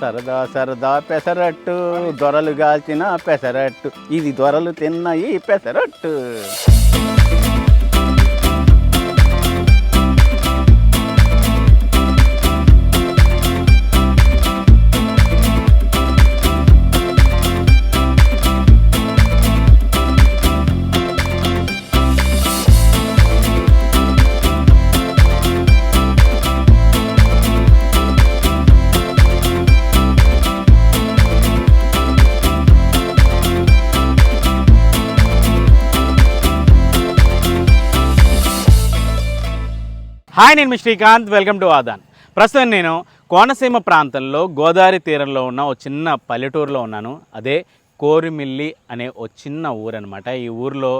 సరదా సరదా పెసరట్టు దొరలు గాల్చిన పెసరట్టు. ఇది దొరలు తిన్న ఈ పెసరట్టు. హాయ్ నేను మీ శ్రీకాంత్. Welcome to Aadan. ప్రస్తుతం నేను కోనసీమ ప్రాంతంలో గోదావరి తీరంలో ఉన్న ఒక చిన్న పల్లెటూరులో ఉన్నాను. అదే కోరిమిల్లి అనే ఓ చిన్న ఊరు అనమాట ఈ ఊరిలో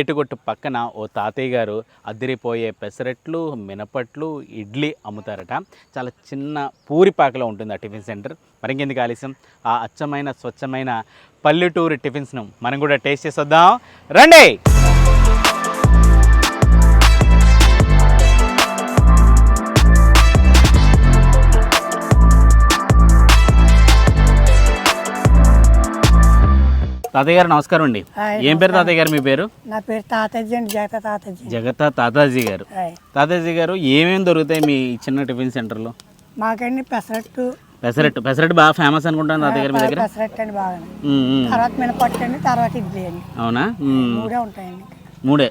ఏటుగొట్టు పక్కన ఓ తాతయ్య గారు అదిరిపోయే పెసరట్లు మినపట్లు ఇడ్లీ అమ్ముతారట. చాలా చిన్న పూరిపాకలో ఉంటుంది ఆ టిఫిన్ సెంటర్. మరి ఇంకెందుకు ఆలస్యం? ఆ అచ్చమైన స్వచ్ఛమైన పల్లెటూరు టిఫిన్స్ను మనం కూడా టేస్ట్ చేసొద్దాం. రండి! తాతయ్య గారు నమస్కారం అండి. ఏం పేరు తాతయ్య గారు మీ పేరు? నా పేరు తాతజ్జి అండి జగత తాతజ్జి జగత తాతాజీ గారు. తాతాజీ గారు ఏమేమి దొరుకుతాయి మీ చిన్న టిఫిన్ సెంటర్లో? మాకండి పెసరట్టు. పెసరట్టు. పెసరట్టు బాగా ఫేమస్ అనుకుంటాను తాతయ్య గారు మీ దగ్గర? పెసరట్టు అండి బాగా. తర్వాత మినపట్టు అండి తర్వాత ఇడ్లీ అండి. అవునా? మూడే ఉంటాయండి. మూడే.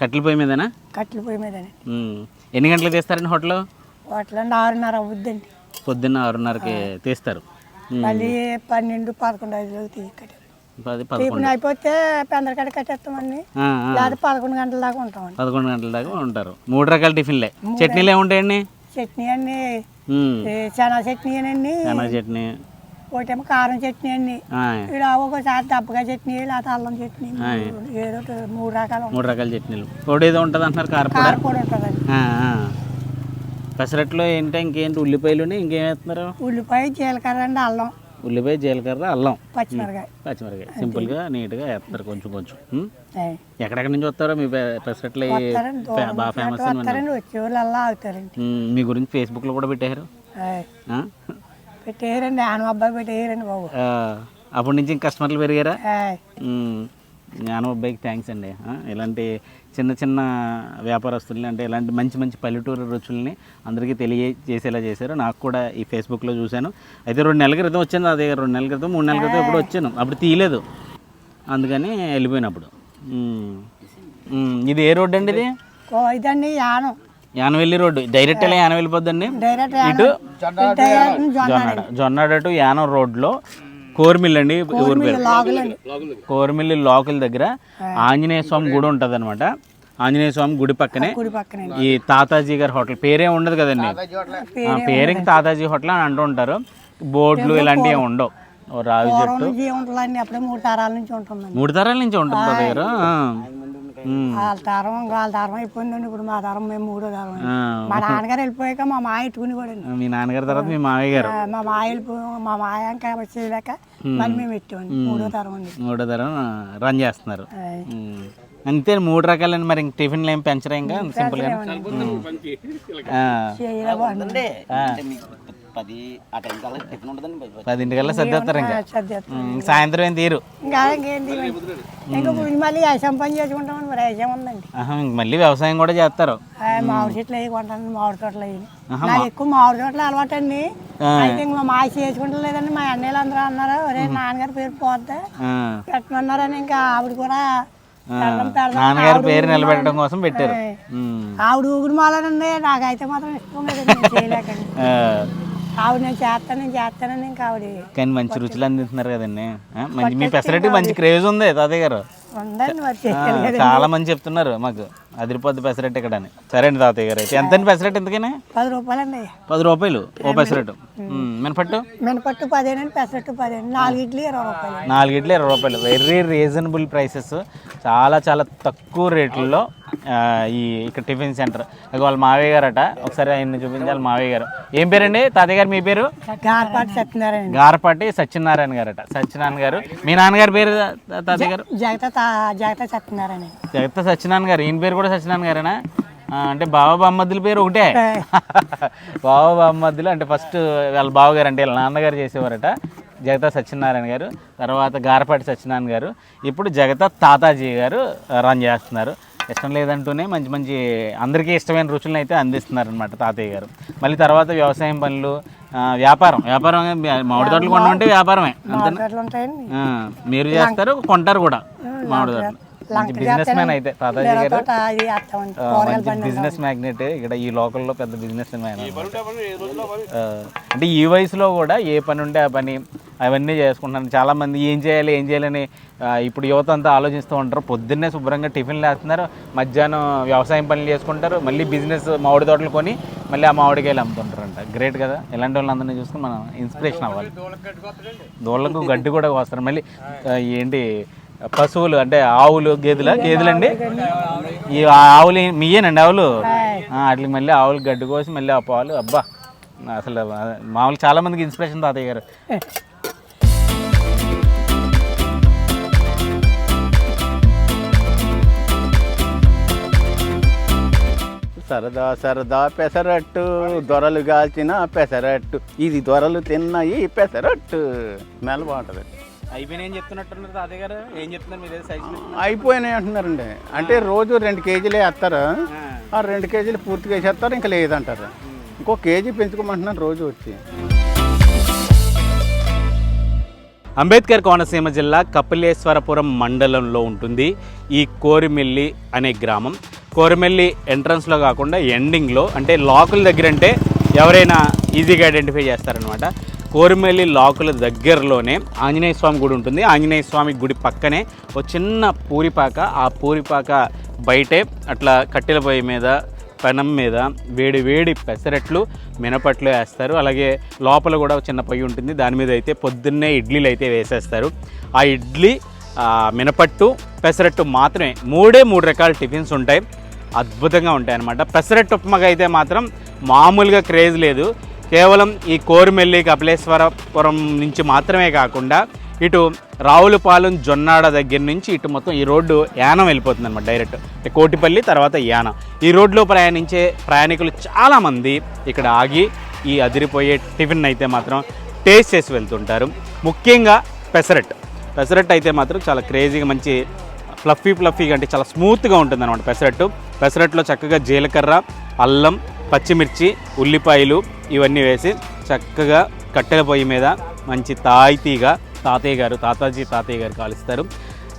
కట్టెల పొయ్యి మీదనా? కట్టెల పొయ్యి ఉమ్. ఎన్ని గంటలకు తీస్తారండి హోటల్? వాటిలో ఆరున్నర అవుద్దండి. పొద్దున్న ఆరున్నరకి తీస్తారు. మళ్ళీ పన్నెండు పదకొండు ఐదులోకి తీసి కట్టారు టిఫిన్ అయిపోతే పెందరకాడ కట్టేస్తామండి. లేదా పదకొండు గంటల దాకా ఉంటామండి పదకొండు గంటల దాకా ఉంటారు. మూడు రకాల టిఫిన్లే. చట్నీలు ఏముంటాయండి చట్నీ అండి. చనా చట్నీ అండి. చనా చట్నీ. ఒకటేమో కారం చట్నీ అండి. ఇక్కడ ఒకసారి దబ్బగా చట్నీ లేకపోతే అల్లం చట్నీ ఏదో మూడు రకాలు. మూడు రకాల చట్నీలు. పొడి ఏదో ఉంటుంది అంటున్నారు కారపొడి కారం కూడా ఉంటుందండి. పెసరట్లో ఏంటి ఇంకేంటి ఉల్లిపాయలు ఇంకేం వేస్తున్నారు? ఉల్లిపాయ జీలకర్ర అండి అల్లం. ఉల్లిపాయ జీలకర్ర అల్లం. పచ్చిమిరకాయ. పచ్చిమిరకాయ. సింపుల్గా నీట్గా వేస్తారు కొంచెం కొంచెం. ఎక్కడెక్కడి నుంచి వస్తారో మీ పెసరట్లు బాగా ఫేమస్ మీ గురించి ఫేస్బుక్లో కూడా పెట్టారు? పెట్టేయరండి ఆన అబ్బాయి పెట్టేయరండి బాబు. అప్పటి నుంచి కస్టమర్లు పెరిగారా. జ్ఞానం అబ్బాయికి థ్యాంక్స్ అండి. ఇలాంటి చిన్న చిన్న వ్యాపారస్తుల్ని అంటే ఇలాంటి మంచి మంచి పల్లెటూరు రుచుల్ని అందరికీ తెలియజేసేలా చేశారు. నాకు కూడా ఈ ఫేస్బుక్లో చూశాను. అయితే రెండు నెలల క్రితం వచ్చాను అదే రెండు నెలల క్రితం మూడు నెలల క్రితం ఎప్పుడు వచ్చాను. అప్పుడు తీయలేదు. అందుకని వెళ్ళిపోయినప్పుడు. ఇది ఏ రోడ్డు అండి ఇది? ఇదండి యానం. యానవెల్లి రోడ్డు. డైరెక్ట్ వెళ్ళి యానం. వెళ్ళిపోద్దండి డైరెక్ట్ ఇటు జొన్నాడ. జొన్నాడ టు యానం రోడ్లో కోర్మిల్ అండి ఊరి పేరు? కోరమిల్లి లోకల్ దగ్గర ఆంజనేయ స్వామి గుడి ఉంటుంది అనమాట ఆంజనేయ స్వామి గుడి పక్కనే ఈ తాతాజీ గారి హోటల్. పేరే ఉండదు కదండి. ఆ, పేరుకి తాతాజీ హోటల్ అని అంటూ ఉంటారు. బోర్డులు ఇలాంటివి ఉండవు. రావి చెట్టు. మూడు తరాల నుంచి ఉంటుందండి. మూడు తరాల నుంచి ఉంటుంది. వాళ్ళ తరం వాళ్ళ తరం అయిపోయిందండి ఇప్పుడు మా తరం మేము మూడో తరం. మా నాన్నగారు వెళ్ళిపోయాక మా మాయ ఎట్టుకుని కూడా మీ నాన్నగారి తర్వాత మీ మామయ్య గారు? మా మాయ వెళ్ళిపో మా మాయ ఇంకా చేయలేక మళ్ళీ మేము పెట్టామండి మూడో తరం అండి మూడో తరం రన్ చేస్తున్నారు. అంతే మూడు రకాలండి మరి ఇంక టిఫిన్లు ఏం పెంచరా ఇంకా సింపుల్గా చేయలే బాగుంది పది ఆ టైం కల్లా టిఫిన్ ఉంటుందండి పదింటికల్లా సర్దేస్తారు ఇంకా. సాయంత్రం ఏం తీరు ఇంకా ఇంకా మళ్ళీ వ్యవసాయం పని చేసుకుంటామని మరి వ్యవసాయం ఉందండి. మళ్ళీ వ్యవసాయం కూడా చేస్తారు. ఆ, మామిడి చెట్లు అవి కొంటాను మామిడి తోటలు అవి నాకు ఎక్కువ మామిడి తోటలు అలవాటు అండి అయితే ఇంక మా మాయ చేసుకుంటలేదండి మా అన్నయ్యలు అందరూ అన్నారు ఒరే నాన్నగారి పేరు పోద్దా ఆ. పెట్టమన్నారని ఇంకా ఆవిడ కూడా నాన్నగారి పేరు నిలబెట్టడం కోసం పెట్టారు. ఆవిడ ఊగుడు మాలనండి నాకైతే మాత్రం ఇష్టం లేదండి చేయలేకండి. ఆ, ఆవిడ నేను చేస్తాను నేను చేస్తానని ఇంకా ఆవిడ కానీ మంచి రుచులు అందిస్తున్నారు కదండి. ఆ, మంచి మీ పెసరట్టి మంచి క్రేజ్ ఉంది తాతయ్య గారు. మరి చేయగలిగేది చాలా మంది చెప్తున్నారు మాకు. అదిరిపోద్ది పెసరట్టు ఇక్కడ అని సరే అండి తాతయ్య గారు అయితే. ఎంతండి పెసరట్టు ఎందుకని? పది రూపాయలండి. పది రూపాయలు. ఓ పెసరట్టు ఉమ్, మినపట్టు? మినపట్టు పదేనండి పెసరట్టు పదేనండి నాలుగు ఇడ్లీ ఇరవై రూపాయలు. నాలుగు ఇడ్లీ ఇరవై రూపాయలు. వెరీ రీజనబుల్ ప్రైసెస్ చాలా చాలా తక్కువ రేట్లలో ఈ ఇక్కడ టిఫిన్ సెంటర్. ఇక వాళ్ళ మావయ్య గారట. ఒకసారి ఆయన చూపించాలి మావయ్య గారు. ఏం పేరండి? తాతయ్య గారు మీ పేరు? గార్పాటు చెప్తున్నారండి గారపాటి సత్యనారాయణ గారట. సత్యనారాయణ గారు. మీ నాన్నగారి పేరు తాతయ్య గారు? జగత జగత చెప్తున్నారని జగత్త సత్యనారాయణ గారు. ఈయన పేరు కూడా సత్యనారాయణ గారేనా? అంటే బావ బామ్మద్దుల పేరు ఒకటే. బావ బామ్మద్దులు అంటే ఫస్ట్ వాళ్ళ బావగారు అంటే వాళ్ళ నాన్నగారు చేసేవారట జగతా సత్యనారాయణ గారు తర్వాత గారపాటి సత్యనారాయణ గారు. ఇప్పుడు జగతా తాతాజీ గారు రన్ చేస్తున్నారు. ఇష్టం లేదంటూనే మంచి మంచి అందరికీ ఇష్టమైన రుచులను అయితే అందిస్తున్నారు అనమాట తాతయ్య గారు. మళ్ళీ తర్వాత వ్యవసాయం పనులు వ్యాపారం. వ్యాపారం మామిడి తోటలు కొనడం అంటే వ్యాపారమే. ఆ, మీరు చేస్తారు కొంటారు కూడా మామిడి తోటలు. బిజినెస్ మ్యాన్ అయితే తాతాజీ గారు. మంచి బిజినెస్ మ్యాగ్నెట్ ఇక్కడ ఈ లోకల్లో పెద్ద బిజినెస్ మ్యాన్ అంటే ఈ వయసులో కూడా ఏ పని ఉంటే ఆ పని అవన్నీ చేసుకుంటున్నాను. చాలా మంది ఏం చేయాలి ఏం చేయాలని ఇప్పుడు యువత అంతా ఆలోచిస్తూ ఉంటారు. పొద్దున్నే శుభ్రంగా టిఫిన్లు వేస్తున్నారు మధ్యాహ్నం వ్యవసాయం పనులు చేసుకుంటారు. మళ్ళీ బిజినెస్ మామిడి తోటలు కొని మళ్ళీ ఆ మామిడికాయలు అమ్ముతుంటారంట. గ్రేట్ కదా? ఇలాంటి వాళ్ళందరినీ చూసుకుని మనం ఇన్స్పిరేషన్ అవ్వాలి. దోళ్ళకు గడ్డి కూడా వస్తారు మళ్ళీ ఏంటి పశువులు అంటే ఆవులు గేదెల? గేదెలండి? ఈ ఆవులు మీయేనండి ఆవులు? ఆ, వాటికి మళ్ళీ ఆవులు గడ్డి కోసి మళ్ళీ ఆ పాలు. అబ్బా అసలు మామూలు చాలా మందికి ఇన్స్పిరేషన్ తాతయ్య గారు. సరదా సరదా పెసరట్టు దొరలు కాల్చిన పెసరట్టు. ఇది దొరలు తిన్నాయి పెసరట్టు. స్మెల్ బాగుంటుంది అయిపోయినా ఏం చెప్తున్నట్టున్నారు గారు. ఏం చెప్తున్నారు మీరు? సైజు అయిపోయినాయి అంటున్నారండి. అంటే రోజు రెండు కేజీలే వేస్తారు. ఆ. రెండు కేజీలు పూర్తిగా వేసేస్తారు ఇంకా లేదంటారు. ఇంకో కేజీ పెంచుకోమంటున్నాను రోజు వచ్చి. అంబేద్కర్ కోనసీమ జిల్లా కపిలేశ్వరపురం మండలంలో ఉంటుంది ఈ కోరిమిల్లి అనే గ్రామం. కోరిమిల్లి ఎంట్రన్స్లో కాకుండా ఎండింగ్లో అంటే లోకల్ దగ్గర అంటే ఎవరైనా ఈజీగా ఐడెంటిఫై చేస్తారనమాట కోరిమెల్లి లాకుల దగ్గరలోనే ఆంజనేయ స్వామి గుడి ఉంటుంది. ఆంజనేయ స్వామి గుడి పక్కనే ఒక చిన్న పూరిపాక. ఆ పూరిపాక బయటే అట్లా కట్టెల పొయ్యి మీద పెనం మీద వేడి వేడి పెసరట్లు మినపట్లు వేస్తారు. అలాగే లోపల కూడా ఒక చిన్న పొయ్యి ఉంటుంది. దాని మీద అయితే పొద్దున్నే ఇడ్లీలు అయితే వేసేస్తారు. ఆ ఇడ్లీ మినపట్టు పెసరట్టు మాత్రమే మూడే మూడు రకాల టిఫిన్స్ ఉంటాయి. అద్భుతంగా ఉంటాయి అన్నమాట పెసరట్టు ఉప్మాగా అయితే మాత్రం మామూలుగా క్రేజ్ లేదు. కేవలం ఈ కోరుమెల్లి కపిలేశ్వరపురం నుంచి మాత్రమే కాకుండా ఇటు రావులపాలెం జొన్నాడ దగ్గర నుంచి ఇటు మొత్తం ఈ రోడ్డు యానం వెళ్ళిపోతుంది అనమాట డైరెక్ట్. కోటిపల్లి తర్వాత యానం. ఈ రోడ్లో ప్రయాణించే ప్రయాణికులు చాలామంది ఇక్కడ ఆగి ఈ అదిరిపోయే టిఫిన్ అయితే మాత్రం టేస్ట్ చేసి వెళ్తుంటారు. ముఖ్యంగా పెసరట్ పెసరట్ అయితే మాత్రం చాలా క్రేజీగా మంచి ఫ్లఫీ ఫ్లఫీగా అంటే చాలా స్మూత్గా ఉంటుంది అనమాట పెసరట్టు. పెసరట్లో చక్కగా జీలకర్ర అల్లం పచ్చిమిర్చి ఉల్లిపాయలు ఇవన్నీ వేసి చక్కగా కట్టెల పొయ్యి మీద మంచి తాయితీగా తాతయ్య గారు తాతాజీ తాతయ్య గారు కాలుస్తారు.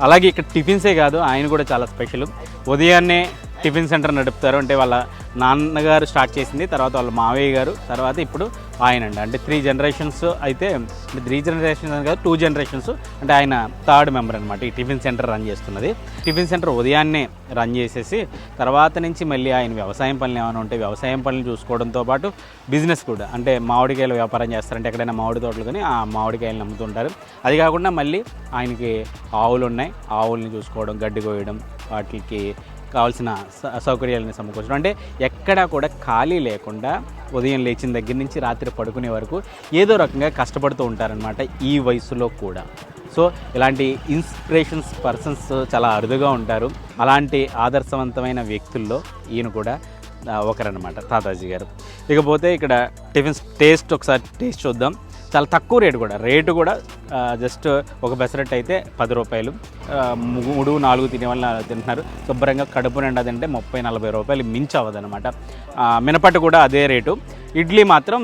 అలాగే ఇక్కడ టిఫిన్సే కాదు ఆయన కూడా చాలా స్పెషల్. ఉదయాన్నే టిఫిన్ సెంటర్ నడుపుతారు. అంటే వాళ్ళ నాన్నగారు స్టార్ట్ చేసింది తర్వాత వాళ్ళ మావయ్య గారు తర్వాత ఇప్పుడు ఆయన అండి అంటే త్రీ జనరేషన్స్ అయితే త్రీ జనరేషన్స్ అని కాదు టూ జనరేషన్స్ అంటే ఆయన థర్డ్ మెంబర్ అనమాట ఈ టిఫిన్ సెంటర్ రన్ చేస్తున్నది. టిఫిన్ సెంటర్ ఉదయాన్నే రన్ చేసేసి తర్వాత నుంచి మళ్ళీ ఆయన వ్యవసాయం పనులు ఏమైనా ఉంటే వ్యవసాయం పనులు చూసుకోవడంతో పాటు బిజినెస్ కూడా. అంటే మామిడికాయలు వ్యాపారం చేస్తారంటే ఎక్కడైనా మామిడి తోటలు కానీ ఆ మామిడికాయలు అమ్ముతుంటారు అది కాకుండా మళ్ళీ ఆయనకి ఆవులు ఉన్నాయి ఆవుల్ని చూసుకోవడం గడ్డి కోయడం వాటికి కావాల్సిన స- సౌకర్యాలని సమకూర్చడం. అంటే ఎక్కడా కూడా ఖాళీ లేకుండా ఉదయం లేచిన దగ్గర నుంచి రాత్రి పడుకునే వరకు ఏదో రకంగా కష్టపడుతూ ఉంటారనమాట ఈ వయసులో కూడా. సో ఇలాంటి ఇన్స్పిరేషన్స్ పర్సన్స్ చాలా అరుదుగా ఉంటారు. అలాంటి ఆదర్శవంతమైన వ్యక్తుల్లో ఈయన కూడా ఒకరనమాట తాతాజీ గారు. ఇకపోతే ఇక్కడ టిఫిన్స్ టేస్ట్ ఒకసారి టేస్ట్ చూద్దాం. చాలా తక్కువ రేటు కూడా. రేటు కూడా జస్ట్ ఒక బెసరెట్ అయితే పది రూపాయలు. మూడు నాలుగు తినే వాళ్ళు తింటున్నారు. శుభ్రంగా కడుపు నిండా తింటే ముప్పై నలభై రూపాయలు మించి అవ్వదనమాట మినపట్టు కూడా అదే రేటు. ఇడ్లీ మాత్రం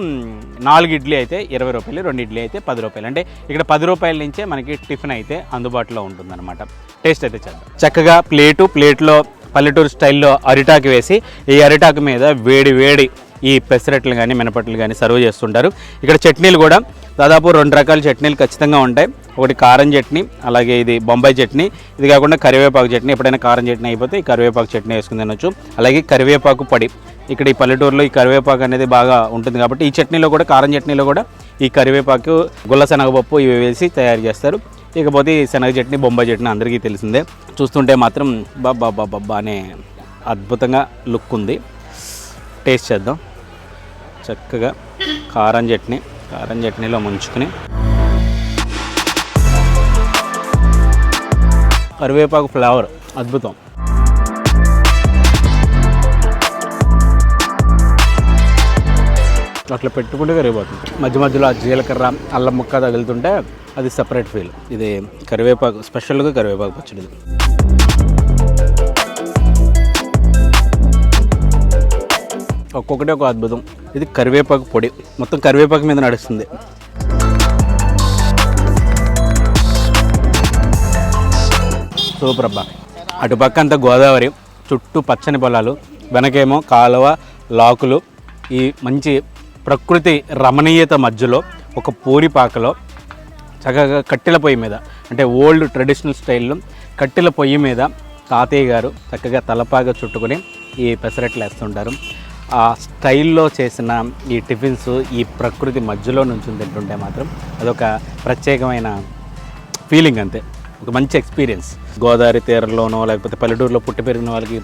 నాలుగు ఇడ్లీ అయితే ఇరవై రూపాయలు రెండు ఇడ్లీ అయితే పది రూపాయలు. అంటే ఇక్కడ పది రూపాయల నుంచే మనకి టిఫిన్ అయితే అందుబాటులో ఉంటుందన్నమాట. టేస్ట్ అయితే చేద్దాం. చక్కగా ప్లేటు ప్లేట్లో పల్లెటూరు స్టైల్లో అరిటాకు వేసి ఈ అరిటాకు మీద వేడి వేడి ఈ పెసరట్లు కానీ మినపట్లు కానీ సర్వ్ చేస్తుంటారు. ఇక్కడ చట్నీలు కూడా దాదాపు రెండు రకాల చట్నీలు ఖచ్చితంగా ఉంటాయి. ఒకటి కారం చట్నీ అలాగే ఇది బొంబాయి చట్నీ. ఇది కాకుండా కరివేపాకు చట్నీ. ఎప్పుడైనా కారం చట్నీ అయిపోతే ఈ కరివేపాకు చట్నీ వేసుకుని తినొచ్చు. అలాగే కరివేపాకు పడి. ఇక్కడ ఈ పల్లెటూరులో ఈ కరివేపాకు అనేది బాగా ఉంటుంది కాబట్టి ఈ చట్నీలో కూడా కారం చట్నీలో కూడా ఈ కరివేపాకు గుల్ల శనగపప్పు ఇవి వేసి తయారు చేస్తారు. ఇకపోతే ఈ శనగ చట్నీ బొంబాయి చట్నీ అందరికీ తెలిసిందే. చూస్తుంటే మాత్రం బాబా బాబా అనే అద్భుతంగా లుక్ ఉంది. టేస్ట్ చేద్దాం. చక్కగా కారం చట్నీ. కారం చట్నీలో ముంచుకుని కరివేపాకు ఫ్లేవర్ అద్భుతం. అట్లా పెట్టుకుంటే కరిగిపోతుంది. మధ్య మధ్యలో ఆ జీలకర్ర అల్లం ముక్క తగులుతుంటే అది సపరేట్ ఫీల్ ఇది కరివేపాకు స్పెషల్గా కరివేపాకు పచ్చడి ఒక్కొక్కటి ఒక అద్భుతం. ఇది కరివేపాకు పొడి. మొత్తం కరివేపాకు మీద నడుస్తుంది. సూపర్ అబ్బా అటు పక్క అంతా గోదావరి చుట్టూ పచ్చని పొలాలు వెనకేమో కాలువ లాకులు ఈ మంచి ప్రకృతి రమణీయత మధ్యలో ఒక పూరిపాకలో చక్కగా కట్టెల పొయ్యి మీద అంటే ఓల్డ్ ట్రెడిషనల్ స్టైల్లో కట్టెల పొయ్యి మీద తాతయ్య గారు చక్కగా తలపాగా చుట్టుకొని ఈ పెసరట్లు వేస్తుంటారు. ఆ స్టైల్లో చేసిన ఈ టిఫిన్స్ ఈ ప్రకృతి మధ్యలో నుంచి తింటుంటే మాత్రం అదొక ప్రత్యేకమైన ఫీలింగ్ అంతే. ఒక మంచి ఎక్స్పీరియన్స్. గోదావరి తీరంలోనో లేకపోతే పల్లెటూరులో పుట్టి పెరిగిన వాళ్ళకి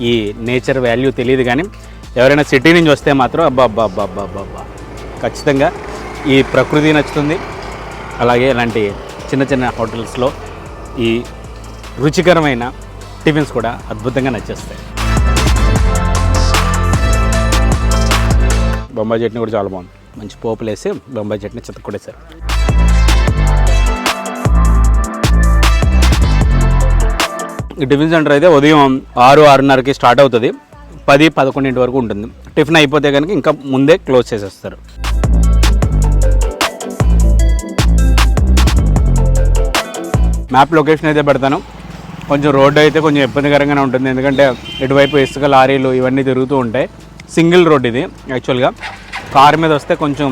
ఈ నేచర్ వాల్యూ తెలియదు కానీ ఎవరైనా సిటీ నుంచి వస్తే మాత్రం అబ్బా అబ్బా అబ్బా అబ్బా అబ్బా అబ్బా ఖచ్చితంగా ఈ ప్రకృతి నచ్చుతుంది. అలాగే ఇలాంటి చిన్న చిన్న హోటల్స్లో ఈ రుచికరమైన టిఫిన్స్ కూడా అద్భుతంగా నచ్చేస్తాయి. బొంబాయి చట్నీ కూడా చాలా బాగుంది. మంచి పోపులు వేసి బొంబాయి చట్నీ చితకొడేశారు ఈ టిఫిన్ సెంటర్ అయితే ఉదయం ఆరు ఆరున్నరకి స్టార్ట్ అవుతుంది. పది పదకొండింటి వరకు ఉంటుంది. టిఫిన్ అయిపోతే కనుక ఇంకా ముందే క్లోజ్ చేసేస్తారు. మ్యాప్ లొకేషన్ అయితే పెడతాను. కొంచెం రోడ్డు అయితే కొంచెం ఇబ్బందికరంగానే ఉంటుంది. ఎందుకంటే ఇటువైపు ఇసుక లారీలు ఇవన్నీ తిరుగుతూ ఉంటాయి. సింగిల్ రోడ్ ఇది యాక్చువల్గా కారు మీద వస్తే కొంచెం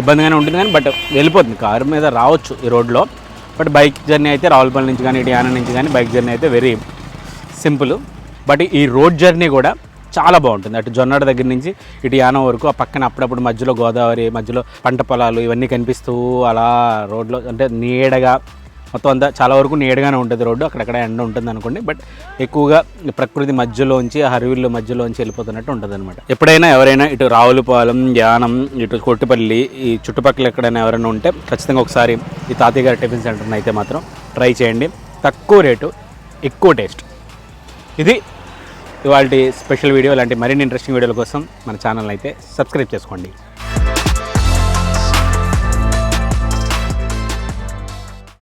ఇబ్బందిగానే ఉంటుంది కానీ బట్ వెళ్ళిపోతుంది. కారు మీద రావచ్చు ఈ రోడ్లో. బట్ బైక్ జర్నీ అయితే రావులపల్లి నుంచి కానీ ఇటు యానం నుంచి కానీ బైక్ జర్నీ అయితే వెరీ సింపుల్. బట్ ఈ రోడ్ జర్నీ కూడా చాలా బాగుంటుంది. అటు జొన్నడ దగ్గర నుంచి ఇటు యానం వరకు ఆ పక్కన అప్పుడప్పుడు మధ్యలో గోదావరి మధ్యలో పంట పొలాలు ఇవన్నీ కనిపిస్తూ అలా రోడ్లో అంటే నీడగా మొత్తం అంతా చాలా వరకు నీడగానే ఉంటుంది రోడ్డు అక్కడక్కడ ఎండ ఉంటుంది అనుకోండి. బట్ ఎక్కువగా ప్రకృతి మధ్యలోంచి హరివిల్లు మధ్యలోంచి వెళ్ళిపోతున్నట్టు ఉంటుంది అనమాట ఎప్పుడైనా ఎవరైనా ఇటు రావులపాలెం యానం ఇటు కొట్టుపల్లి ఈ చుట్టుపక్కల ఎక్కడైనా ఎవరైనా ఉంటే ఖచ్చితంగా ఒకసారి ఈ తాతయ్య గారి టిఫిన్ సెంటర్ని అయితే మాత్రం ట్రై చేయండి. తక్కువ రేటు ఎక్కువ టేస్ట్. ఇది ఇవాళ స్పెషల్ వీడియో. ఇలాంటి మరిన్ని ఇంట్రెస్టింగ్ వీడియోల కోసం మన ఛానల్ అయితే సబ్స్క్రైబ్ చేసుకోండి.